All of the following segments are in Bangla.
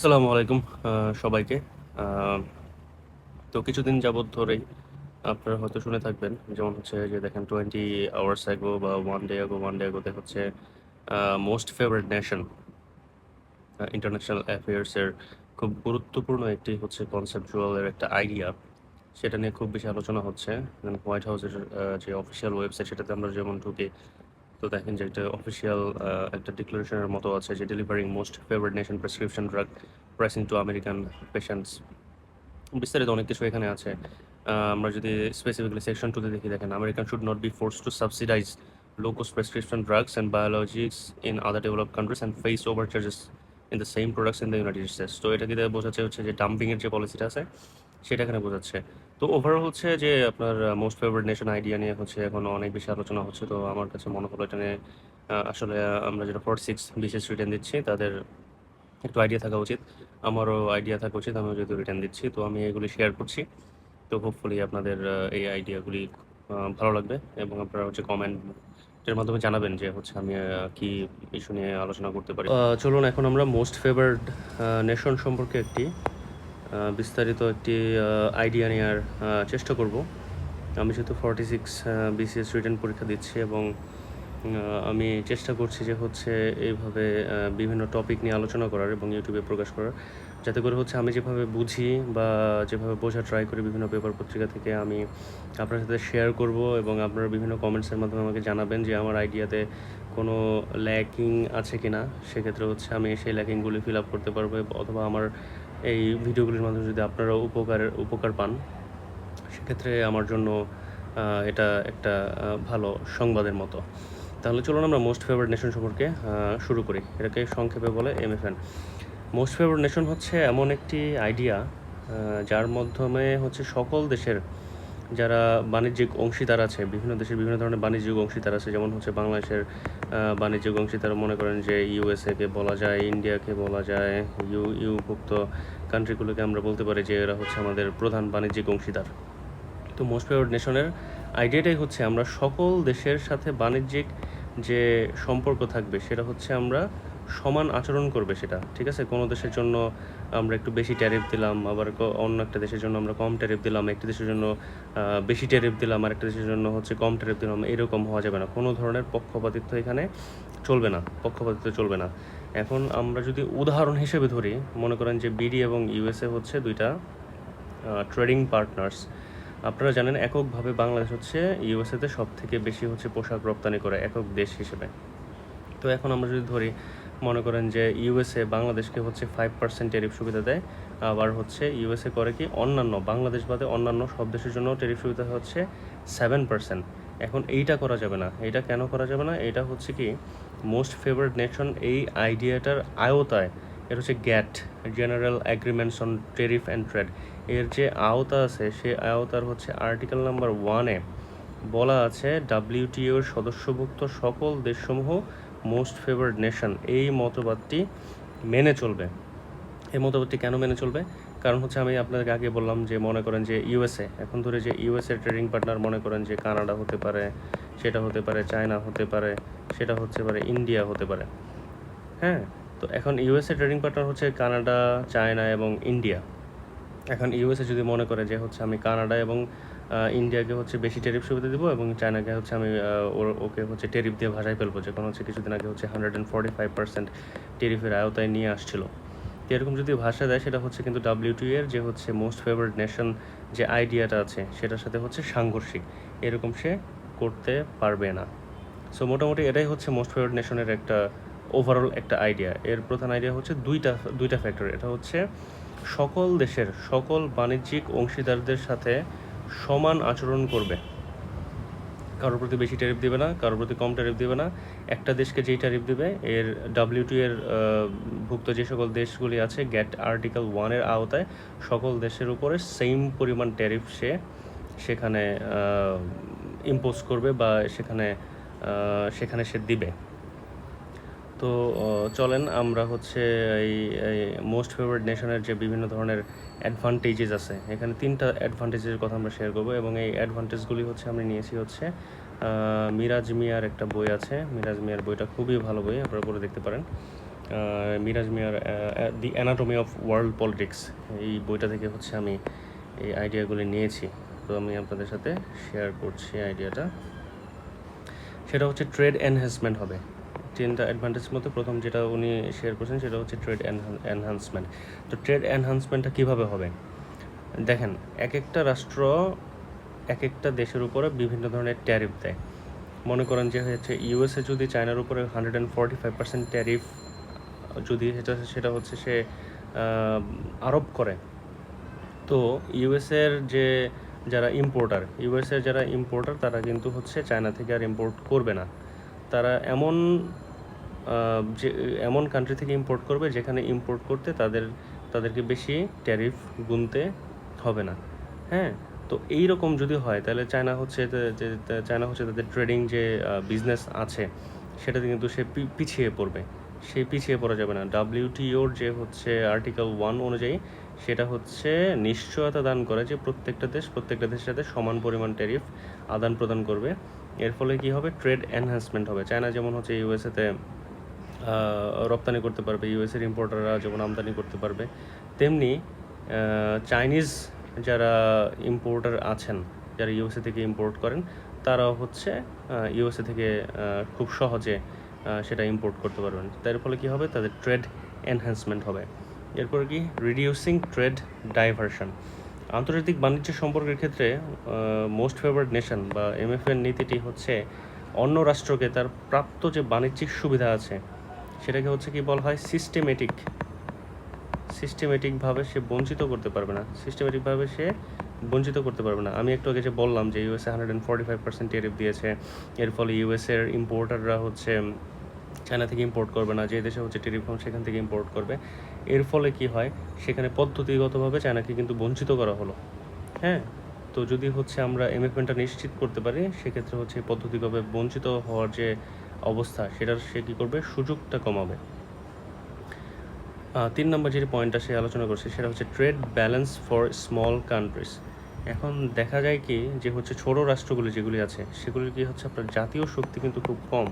আসসালামু আলাইকুম সবাইকে। তো কিছুদিন যাবৎ ধরেই আপনারা হয়তো শুনে থাকবেন, যেমন হচ্ছে যে দেখেন টোয়েন্টি আওয়ার্স আগো বা one day ago one day আগোতে হচ্ছে মোস্ট ফেভারিট নেশন ইন্টারন্যাশনাল অ্যাফেয়ার্সের খুব গুরুত্বপূর্ণ একটি হচ্ছে কনসেপচুয়ালের একটা আইডিয়া সেটা নিয়ে খুব বেশি আলোচনা হচ্ছে। হোয়াইট হাউসের যে অফিসিয়াল ওয়েবসাইট সেটাতে আমরা যেমন ঢুকি তো দেখেন যে একটা অফিসিয়াল একটা ডিক্লারেশনের মতো আছে যে delivering most favourite nation prescription drug pricing to American patients বিস্তারিত অনেক কিছু এখানে আছে। আমরা যদি স্পেসিফিকলি সেকশন টুতে দেখি, দেখেন American should not be force to subsidise low cost prescription drugs and biologics in other developed countries and face overcharges in the same products in the United States তো এটা কিন্তু বোঝাচ্ছে হচ্ছে যে ডাম্পিংয়ের যে পলিসিটা আছে, সেটা এখানে বোঝাচ্ছে। তো ওভারঅল হচ্ছে যে আপনার মোস্ট ফেভারিট নেশন আইডিয়া নিয়ে হচ্ছে এখন অনেক বেশি আলোচনা হচ্ছে। তো আমার কাছে মনে হলো এটা নিয়ে আসলে আমরা যেটা ফোর সিক্স বিশেষ রিটার্ন দিচ্ছি, তাদের একটু আইডিয়া থাকা উচিত। আমারও আইডিয়া থাকা উচিত, আমিও যেহেতু রিটার্ন দিচ্ছি, তো আমি এগুলি শেয়ার করছি। তো হোপফুলি আপনাদের এই আইডিয়াগুলি ভালো লাগবে এবং আপনারা হচ্ছে কমেন্টের মাধ্যমে জানাবেন যে হচ্ছে আমি কি ইস্যু নিয়ে আলোচনা করতে পারি। চলুন, এখন আমরা মোস্ট ফেভার্ড নেশন সম্পর্কে একটি বিস্তারিত একটি আইডিয়া নেওয়ার চেষ্টা করব। আমি যেহেতু ফর্টি সিক্স বিসিএস রিটার্ন পরীক্ষা দিচ্ছি এবং আমি চেষ্টা করছি যে হচ্ছে এইভাবে বিভিন্ন টপিক নিয়ে আলোচনা করার এবং ইউটিউবে প্রকাশ করার। যাতে করে হচ্ছে আমি যেভাবে বুঝি বা যেভাবে বোঝা ট্রাই করি বিভিন্ন পেপার পত্রিকা থেকে, আমি আপনার সাথে শেয়ার করব এবং আপনারা বিভিন্ন কমেন্টসের মাধ্যমে আমাকে জানাবেন যে আমার আইডিয়াতে কোনো ল্যাকিং আছে কি না সেক্ষেত্রে হচ্ছে আমি সেই ল্যাকিংগুলি ফিল আপ করতে পারব, অথবা আমার এই ভিডিওগুলির মাধ্যমে যদি আপনারা উপকার উপকার পান, সেক্ষেত্রে আমার জন্য এটা একটা ভালো সংবাদের মতো। তাহলে চলুন আমরা মোস্ট ফেভারিট নেশন সম্পর্কে শুরু করি। এটাকে সংক্ষেপে বলে M MFN most favourite nation হচ্ছে এমন একটি আইডিয়া যার মাধ্যমে হচ্ছে সকল দেশের যারা বাণিজ্যিক অংশীদার আছে, বিভিন্ন দেশের বিভিন্ন ধরনের বাণিজ্যিক অংশীদার আছে, যেমন হচ্ছে বাংলাদেশের বাণিজ্যিক অংশীদার মনে করেন যে ইউএসএকে বলা যায় ইন্ডিয়াকে বলা যায়, ইউ, ইউভুক্ত কান্ট্রিগুলোকে আমরা বলতে পারি যে এরা হচ্ছে আমাদের প্রধান বাণিজ্যিক অংশীদার। তো মোস্ট ফেভারিট নেশনের আইডিয়াটাই হচ্ছে আমরা সকল দেশের সাথে বাণিজ্যিক যে সম্পর্ক থাকবে, সেটা হচ্ছে আমরা সমান আচরণ করবে সেটা, ঠিক আছে? কোনো দেশের জন্য আমরা একটু বেশি ট্যারিফ দিলাম, আবার অন্য একটা দেশের জন্য আমরা কম ট্যারিফ দিলাম, একটি দেশের জন্য বেশি ট্যারিফ দিলাম আর একটা দেশের জন্য হচ্ছে কম ট্যারিফ দিলাম, এরকম হওয়া যাবে না। কোনো ধরনের পক্ষপাতিত্ব এখানে চলবে না, পক্ষপাতিত্ব চলবে না। এখন আমরা যদি উদাহরণ হিসেবে ধরি, মনে করেন যে বিডি এবং ইউএসএ হচ্ছে দুইটা ট্রেডিং পার্টনার্স আপনারা জানেন এককভাবে বাংলাদেশ হচ্ছে ইউএসএতে সব থেকে বেশি হচ্ছে পোশাক রপ্তানি করে, একক দেশ হিসেবে। তো এখন আমরা যদি ধরি মনে করেন যে ইউএসএ বাংলাদেশকে হচ্ছে ফাইভ পার্সেন্ট টেরিফ সুবিধা দেয়, আবার হচ্ছে ইউএসএ করে কি অন্যান্য, বাংলাদেশ বাদে অন্যান্য সব দেশের জন্য টেরিফ সুবিধা হচ্ছে সেভেন পার্সেন্ট এখন এইটা করা যাবে না, এইটা কেন করা যাবে না? এটা হচ্ছে কি মোস্ট ফেভারিট নেশন এই আইডিয়াটার আয়তায় এটা হচ্ছে GATT general agreements on tariff and trade এর যে আওতা আছে সে আওতার হচ্ছে আর্টিকেল নাম্বার ওয়ানে বলা আছে ডাব্লিউটিওর সদস্যভুক্ত সকল দেশসমূহ মোস্ট ফেভার্ড নেশন এই মতবাদটি মেনে চলবে। এই মতবাদটি কেন মেনে চলবে? কারণ হচ্ছে আমি আপনাদেরকে আগে বললাম যে মনে করেন যে ইউএসএ এখন ধরে যে ইউএসএ ট্রেডিং পার্টনার মনে করেন যে কানাডা হতে পারে, সেটা হতে পারে, চায়না হতে পারে, সেটা হতে পারে ইন্ডিয়া হতে পারে। হ্যাঁ তো এখন ইউএসএ ট্রেডিং পার্টনার হচ্ছে কানাডা, চায়না এবং ইন্ডিয়া। এখন ইউএসএ যদি মনে করে যে হচ্ছে আমি কানাডা এবং ইন্ডিয়াকে হচ্ছে বেশি টেরিফ সুবিধা দিব এবং চায়নাকে হচ্ছে আমি ওর, ওকে হচ্ছে টেরিফ দিয়ে ভাষায় ফেলব। যে কোনো হচ্ছে কিছুদিন আগে হচ্ছে hundred and forty five percent টেরিফের আওতায় নিয়ে আসছিল। তো এরকম যদি ভাষা দেয়, সেটা হচ্ছে কিন্তু ডাব্লিউটি এর যে হচ্ছে মোস্ট ফেভারিট নেশন যে আইডিয়াটা আছে, সেটার সাথে হচ্ছে সাংঘর্ষিক। এরকম সে করতে পারবে না। সো মোটামুটি এটাই হচ্ছে মোস্ট ফেভারিট নেশনের একটা ওভারঅল একটা আইডিয়া এর প্রধান আইডিয়া হচ্ছে দুইটা দুইটা ফ্যাক্টর এটা হচ্ছে সকল দেশের, সকল বাণিজ্যিক অংশীদারদের সাথে সমান আচরণ করবে। কারোর প্রতি বেশি ট্যারিফ দিবে না, কারোর প্রতি কম ট্যারিফ দিবে না। একটা দেশকে যেই ট্যারিফ দেবে, এর ডাব্লিউটি এর ভুক্ত যে সকল দেশগুলি আছে গ্যাট আর্টিকেল ওয়ানের আওতায় সকল দেশের উপরে সেম পরিমাণ ট্যারিফ সে সেখানে ইম্পোজ করবে বা সেখানে সেখানে সে দিবে। তো চলেন আমরা হচ্ছে এই মোস্ট ফেভারিট নেশনের যে বিভিন্ন ধরনের অ্যাডভান্টেজেস আছে, এখানে তিনটা অ্যাডভান্টেজের কথা আমরা শেয়ার করব এবং এই অ্যাডভান্টেজগুলি হচ্ছে আমরা নিয়েছি হচ্ছে মিরাজ মিয়ার একটা বই আছে, মিরাজ মিয়ার বইটা খুবই ভালো বই, আপনারা পড়ে দেখতে পারেন। মিরাজ মিয়ার the anatomy of world politics এই বইটা থেকে হচ্ছে আমি এই আইডিয়াগুলি নিয়েছি। তো আমি আপনাদের সাথে শেয়ার করছি আইডিয়াটা সেটা হচ্ছে ট্রেড এনহ্যান্সমেন্ট হবে। তিনটা অ্যাডভান্টেজ মধ্যে প্রথম যেটা উনি শেয়ার করছেন সেটা হচ্ছে ট্রেড এনহ্যান্সমেন্ট তো ট্রেড এনহ্যান্সমেন্টটা কীভাবে হবে? দেখেন এক একটা রাষ্ট্র এক একটা দেশের উপরে বিভিন্ন ধরনের ট্যারিফ দেয়। মনে করেন যে হচ্ছে ইউএসএ যদি চায়নার উপরে hundred and forty five percent tariff যদি সেটা সেটা হচ্ছে সে আরোপ করে, তো ইউএসের যে যারা ইম্পোর্টার ইউএসের যারা ইম্পোর্টার তারা কিন্তু হচ্ছে চায়না থেকে আর ইম্পোর্ট করবে না। তারা এমন যে, এমন কান্ট্রি থেকে ইম্পোর্ট করবে যেখানে ইম্পোর্ট করতে তাদের, তাদেরকে বেশি ট্যারিফ গুনতে হবে না। হ্যাঁ? তো এই রকম যদি হয়, তাহলে চায়না হচ্ছে যে- চায়না হচ্ছে তাদের ট্রেডিং যে বিজনেস আছে, সেটাতে কিন্তু সে পিছিয়ে পড়বে। সে পিছিয়ে পড়া যাবে না। ডাব্লিউটিওর যে হচ্ছে আর্টিকেল ওয়ান অনুযায়ী, সেটা হচ্ছে নিশ্চয়তা দান করে যে প্রত্যেকটা দেশ, প্রত্যেকটা দেশের সাথে সমান পরিমাণ ট্যারিফ আদান প্রদান করবে। এর ফলে কি হবে? ট্রেড এনহ্যান্সমেন্ট হবে। চায়না যেমন হচ্ছে ইউএসএতে রপ্তানি করতে পারবে ইউএসের ইম্পোর্টাররা যেমন আমদানি করতে পারবে, তেমনি চাইনিজ যারা ইম্পোর্টার আছেন, যারা ইউএসএ থেকে ইম্পোর্ট করেন তারা হচ্ছে ইউএসএ থেকে খুব সহজে সেটা ইম্পোর্ট করতে পারবেন। তার ফলে কি হবে? তাদের ট্রেড এনহ্যান্সমেন্ট হবে। এরপর কি? রিডিউসিং ট্রেড ডাইভারশন আন্তর্জাতিক বাণিজ্য সম্পর্কের ক্ষেত্রে মোস্ট ফেভার্ড নেশন বা এমএফএর নীতিটি হচ্ছে অন্য রাষ্ট্রকে তার প্রাপ্ত যে বাণিজ্যিক সুবিধা আছে, সেটাকে হচ্ছে কি বলা হয় সিস্টেমেটিক সিস্টেমেটিকভাবে সে বঞ্চিত করতে পারবে না। সিস্টেমেটিকভাবে সে বঞ্চিত করতে পারবে না। আমি একটু আগে যে বললাম যে USA hundred and forty five percent tariff দিয়েছে, এর ফলে ইউএসএর ইম্পোর্টাররা হচ্ছে চায়না থেকে ইম্পোর্ট করবে না, যে দেশে হচ্ছে কম সেখান থেকে ইম্পোর্ট করবে। এর ফলে কি হয়, সেখানে পদ্ধতিগতভাবে চায়নাকে কিন্তু বঞ্চিত করা হলো। হ্যাঁ? তো যদি হচ্ছে আমরা এমএফএনটা নিশ্চিত করতে পারি, সেক্ষেত্রে হচ্ছে পদ্ধতিগতভাবে বঞ্চিত হওয়ার যে অবস্থা, সেটার সে কী করবে? সুযোগটা কমাবে। তিন নম্বর যে পয়েন্টটা সে আলোচনা করছে, সেটা হচ্ছে trade balance for small countries এখন দেখা যায় কি, যে হচ্ছে ছোট রাষ্ট্রগুলি যেগুলি আছে, সেগুলির কি হচ্ছে আপনার জাতীয় শক্তি কিন্তু খুব কম।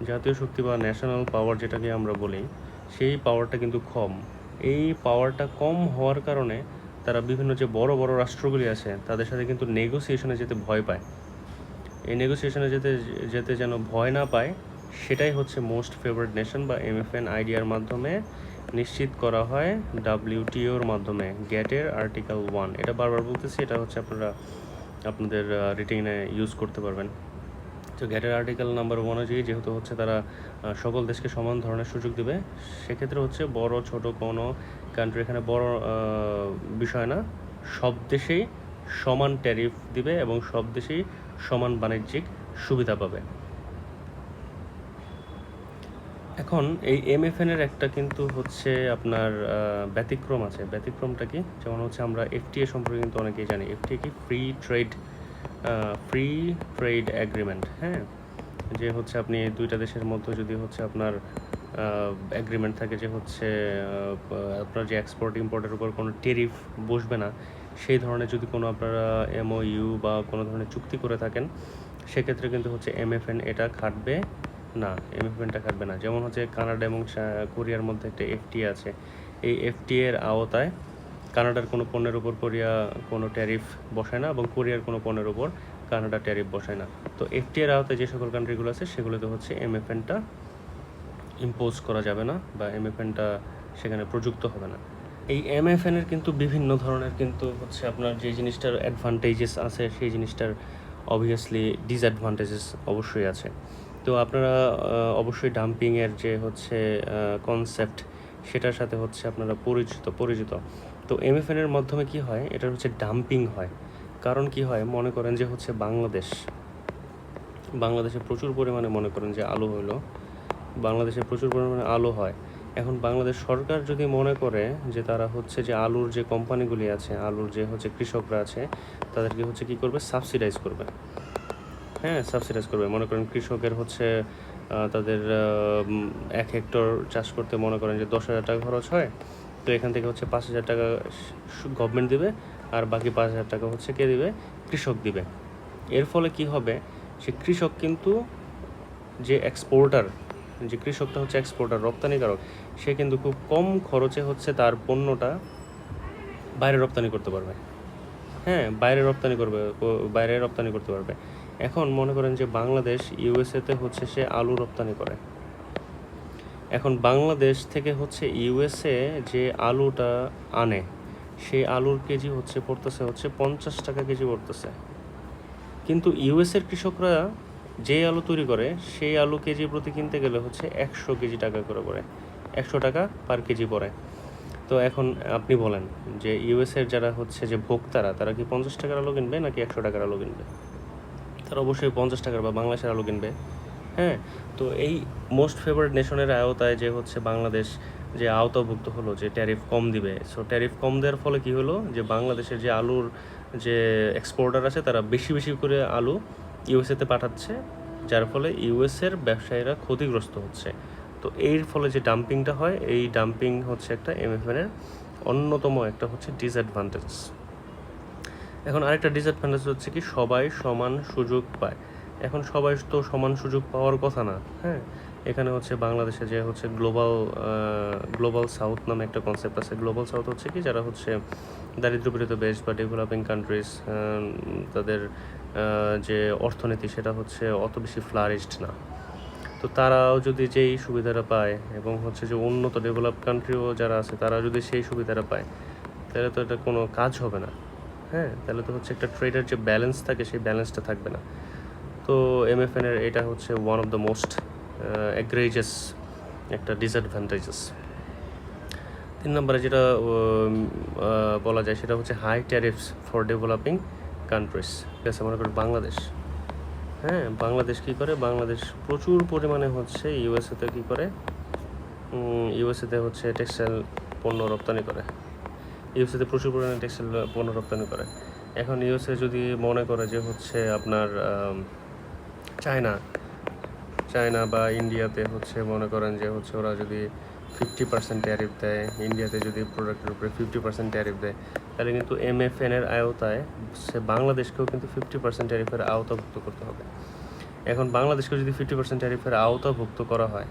জাতীয় শক্তি বা ন্যাশনাল পাওয়ার যেটাকে আমরা বলি, সেই পাওয়ারটা কিন্তু কম। এই পাওয়ারটা কম হওয়ার কারণে তারা বিভিন্ন যে বড় বড় রাষ্ট্রগুলি আছে, তাদের সাথে কিন্তু নেগোসিয়েশনে যেতে ভয় পায়। এই নেগোসিয়েশনে যেতে যেতে যেন ভয় না পায়, সেটাই হচ্ছে মোস্ট ফেভারিট নেশন বা এমএফএন আইডিয়ার মাধ্যমে নিশ্চিত করা হয় ডাব্লিউটিওর মাধ্যমে গ্যাটের আর্টিকেল ওয়ান এটা বারবার বলতেছি, এটা হচ্ছে আপনারা আপনাদের রিটিনে ইউজ করতে পারবেন। তো গ্যাটের আর্টিকেল নাম্বার ওয়ান অনুযায়ী যেহেতু হচ্ছে তারা সকল দেশকে সমান ধরনের সুযোগ দেবে, সেক্ষেত্রে হচ্ছে বড়, ছোট কোনো কান্ট্রি এখানে বড় বিষয় না। সব দেশেই সমান ট্যারিফ দিবে এবং সব দেশেই সমান বাণিজ্যিক সুবিধা পাবে। এখন এই এমএফএন এর একটা কিন্তু হচ্ছে আপনার ব্যতিক্রম আছে। ব্যতিক্রমটা কি? যেমন হচ্ছে আমরা এফটিএ সম্পর্কে কিন্তু অনেকেই জানি। এফটিএ কি? Free trade free trade agreement হ্যাঁ? যে হচ্ছে আপনি দুইটা দেশের মধ্যে যদি হচ্ছে আপনার অ্যাগ্রিমেন্ট থাকে যে হচ্ছে আপনার যে এক্সপোর্ট ইম্পোর্টের উপর কোনো টেরিফ বসবে না, সেই ধরনের যদি কোনো আপনারা এমওইউ বা কোনো ধরনের চুক্তি করে থাকেন, সেক্ষেত্রে কিন্তু হচ্ছে এমএফএন এটা খাটবে না এমএফএনটা খাটবে না। যেমন হচ্ছে কানাডা এবং কোরিয়ার মধ্যে একটা এফটি আছে। এই এফটি এর আওতায় কানাডার কোনো পণ্যের উপর কোরিয়া কোনো ট্যারিফ বসায় না এবং কোরিয়ার কোনো পণ্যের উপর কানাডা ট্যারিফ বসায় না। তো এফটি এর আওতায় যে সকল কান্ট্রিগুলো আছে, সেগুলোতে হচ্ছে এমএফএনটা ইম্পোজ করা যাবে না বা এমএফএনটা সেখানে প্রযুক্ত হবে না। এই এমএফএন এর কিন্তু বিভিন্ন ধরনের কিন্তু হচ্ছে আপনার যে জিনিসটার অ্যাডভান্টেজেস আছে, সেই জিনিসটার অবভিয়াসলি ডিসঅ্যাডভান্টেজেস অবশ্যই আছে। তো আপনারা অবশ্যই ডাম্পিংয়ের যে হচ্ছে কনসেপ্ট সেটার সাথে হচ্ছে আপনারা পরিচিত পরিচিত। তো এমএফএন এর মাধ্যমে কি হয়? এটা হচ্ছে ডাম্পিং হয়। কারণ কি হয়? মনে করেন যে হচ্ছে বাংলাদেশ, বাংলাদেশে প্রচুর পরিমাণে মনে করেন যে আলু হলো। বাংলাদেশে প্রচুর পরিমাণে আলু হয়। এখন বাংলাদেশ সরকার যদি মনে করে যে তারা হচ্ছে যে আলুর যে কোম্পানিগুলি আছে, আলুর যে হচ্ছে কৃষকরা আছে, তাদেরকে হচ্ছে কি করবে? সাবসিডাইজ করবে। হ্যাঁ সাবসিডাইজ করবে। মনে করেন কৃষকের হচ্ছে তাদের এক হেক্টর চাষ করতে মনে করেন যে দশ হাজার টাকা খরচ হয়। তো এখান থেকে হচ্ছে পাঁচ হাজার টাকা গভর্নমেন্ট দিবে, আর বাকি পাঁচ হাজার টাকা হচ্ছে কে দিবে? কৃষক দিবে। এর ফলে কি হবে? সে কৃষক কিন্তু যে এক্সপোর্টার যে কৃষকটা হচ্ছে এক্সপোর্টার রপ্তানিকারক, সে কিন্তু খুব কম খরচে হচ্ছে তার পণ্যটা বাইরে রপ্তানি করতে পারবে। হ্যাঁ বাইরে রপ্তানি করবে বাইরে রপ্তানি করতে পারবে। এখন মনে করেন যে বাংলাদেশ ইউএসএতে হচ্ছে সে আলু রপ্তানি করে। এখন বাংলাদেশ থেকে হচ্ছে ইউএসএ যে আলুটা আনে, সেই আলুর কেজি হচ্ছে, পড়তেছে হচ্ছে পঞ্চাশ টাকা কেজি পড়তেছে। কিন্তু ইউএসের কৃষকরা যে আলু তৈরি করে, সেই আলু কেজি প্রতি কিনতে গেলে হচ্ছে একশো কেজি টাকা করে পড়ে। একশো টাকা পার কেজি পড়ে। তো এখন আপনি বলেন যে ইউএসের যারা হচ্ছে যে ভোক্তারা, তারা কি পঞ্চাশ টাকার আলু কিনবে নাকি একশো টাকার আলু কিনবে? তারা অবশ্যই পঞ্চাশ টাকার বা বাংলাদেশের আলু কিনবে। হ্যাঁ তো এই মোস্ট ফেভারিট নেশনের আওতায় যে হচ্ছে বাংলাদেশ যে আওতাভুক্ত হলো, যে ট্যারিফ কম দিবে সো ট্যারিফ কম দেওয়ার ফলে কি হলো? যে বাংলাদেশের যে আলুর যে এক্সপোর্টার আছে, তারা বেশি বেশি করে আলু ইউএসএতে পাঠাচ্ছে, যার ফলে ইউএসের ব্যবসায়ীরা ক্ষতিগ্রস্ত হচ্ছে। তো এর ফলে যে ডাম্পিংটা হয়, এই ডাম্পিং হচ্ছে একটা এমএফএন এর অন্যতম একটা হচ্ছে ডিসঅ্যাডভান্টেজ এখন আরেকটা ডিসঅ্যাডভান্টেজ হচ্ছে কি, সবাই সমান সুযোগ পায়। এখন সবাই তো সমান সুযোগ পাওয়ার কথা না হ্যাঁ? এখানে হচ্ছে বাংলাদেশে যে হচ্ছে গ্লোবাল গ্লোবাল সাউথ নামে একটা কনসেপ্ট আছে। গ্লোবাল সাউথ হচ্ছে কি? যারা হচ্ছে দারিদ্র্যপীড়িত দেশ বা ডেভেলপিং কান্ট্রিজ তাদের যে অর্থনীতি, সেটা হচ্ছে অত বেশি ফ্লারিশড না। তো তারাও যদি যেই সুবিধাটা পায় এবং হচ্ছে যে উন্নত ডেভেলপ কান্ট্রিও যারা আছে, তারা যদি সেই সুবিধাটা পায়, তাহলে তো এটা কোনো কাজ হবে না হ্যাঁ? তাহলে তো হচ্ছে একটা ট্রেডের যে ব্যালেন্স থাকে, সেই ব্যালেন্সটা থাকবে না। তো এমএফএন এর এটা হচ্ছে one of the most egregious একটা ডিসঅ্যাডভান্টেজেস তিন নম্বরে যেটা বলা যায় সেটা হচ্ছে high tariffs for developing countries ঠিক আছে, মনে করি বাংলাদেশ। হ্যাঁ বাংলাদেশ কী করে? বাংলাদেশ প্রচুর পরিমাণে হচ্ছে ইউএসএতে কী করে? ইউএসএতে হচ্ছে টেক্সটাইল পণ্য রপ্তানি করে। ইউএসএতে প্রচুর পরিমাণে টেক্সটাইল পণ্য রপ্তানি করে। এখন ইউএসএ যদি মনে করে যে হচ্ছে আপনার চায়না। চায়না বা ইন্ডিয়াতে হচ্ছে মনে করেন যে হচ্ছে ওরা যদি ফিফটি পার্সেন্ট ট্যারিফ দেয়, ইন্ডিয়াতে যদি প্রোডাক্টের উপরে ফিফটি পার্সেন্ট ট্যারিফ দেয়, তাহলে কিন্তু এমএফএন এর আওতায় সে বাংলাদেশকেও কিন্তু ফিফটি পার্সেন্ট ট্যারিফের আওতাভুক্ত করতে হবে। এখন বাংলাদেশকে যদি ফিফটি পার্সেন্ট ট্যারিফের আওতাভুক্ত করা হয়,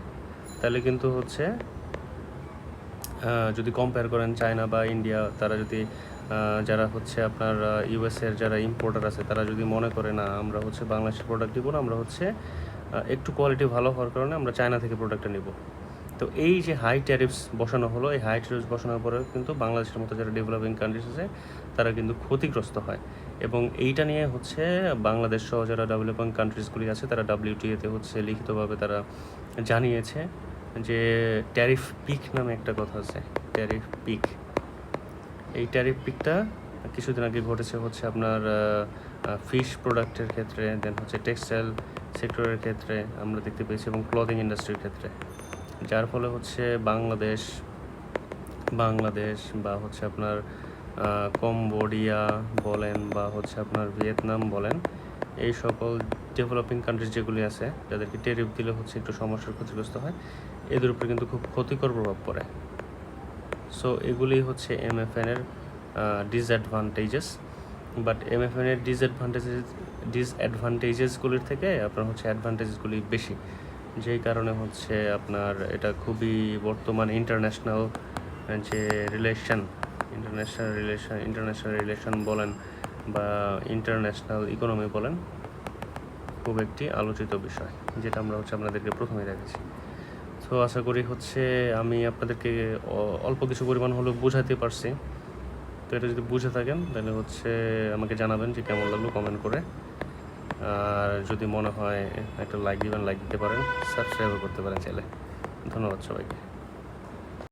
তাহলে কিন্তু হচ্ছে যদি কম্পেয়ার করেন চায়না বা ইন্ডিয়া, তারা যদি যারা হচ্ছে আপনার ইউএসের যারা ইম্পোর্টার আছে, তারা যদি মনে করে, না, আমরা হচ্ছে বাংলাদেশের প্রোডাক্ট দিব না, আমরা হচ্ছে একটু কোয়ালিটি ভালো হওয়ার কারণে আমরা চায়না থেকে প্রোডাক্টটা নিব। তো এই যে হাই ট্যারিফস বসানো হলো, এই হাই ট্যারিফস বসানোর পরে কিন্তু বাংলাদেশের মতো যারা ডেভেলপিং কান্ট্রিজ আছে, তারা কিন্তু ক্ষতিগ্রস্ত হয়। এবং এইটা নিয়ে হচ্ছে বাংলাদেশ সহ যারা ডেভেলপিং কান্ট্রিজগুলি আছে, তারা ডাব্লিউটিএতে হচ্ছে লিখিতভাবে তারা জানিয়েছে যে ট্যারিফ পিক নামে একটা কথা আছে ট্যারিফ পিক এই ট্যারিফ পিকটা কিছুদিন আগে ঘটেছে হচ্ছে আপনার ফিশ প্রোডাক্টের ক্ষেত্রে দেন হচ্ছে টেক্সটাইল সেক্টরের ক্ষেত্রে আমরা দেখতে পেয়েছি এবং ক্লদিং ইন্ডাস্ট্রির ক্ষেত্রে। যার ফলে হচ্ছে বাংলাদেশ বাংলাদেশ বা হচ্ছে আপনার কম্বোডিয়া বলেন বা হচ্ছে আপনার ভিয়েতনাম বলেন, এই সকল ডেভেলপিং কান্ট্রিজ যেগুলি আছে, যাদেরকে টেরিফ দিলে হচ্ছে একটু সমস্যার ক্ষতিগ্রস্ত হয়, এদের উপরে কিন্তু খুব ক্ষতিকর প্রভাব পড়ে। সো এগুলি হচ্ছে এমএফএন এর ডিসঅ্যাডভান্টেজেস বাট এমএফএন এর ডিসঅ্যাডভান্টেজেস ডিসঅ্যাডভান্টেজেসগুলির থেকে আপনার হচ্ছে অ্যাডভান্টেজগুলি বেশি। যেই কারণে হচ্ছে আপনার এটা খুবই বর্তমান ইন্টারন্যাশনাল যে relation international relation international relation বলেন বা ইন্টারন্যাশনাল ইকোনমি বলেন, খুব একটি আলোচিত বিষয়, যেটা আমরা হচ্ছে আপনাদেরকে প্রথমে দেখেছি তো আশা করি হচ্ছে আমি আপনাদেরকে অল্প কিছু পরিমাণ হলেও বোঝাতে পারছি। তো এটা যদি বুঝে থাকেন, তাহলে হচ্ছে আমাকে জানাবেন যে কেমন লাগল কমেন্ট করে। আর যদি মনে হয় একটা লাইক দিবেন লাইক দিতে পারেন সাবস্ক্রাইবও করতে পারেন চাইলে। ধন্যবাদ সবাইকে।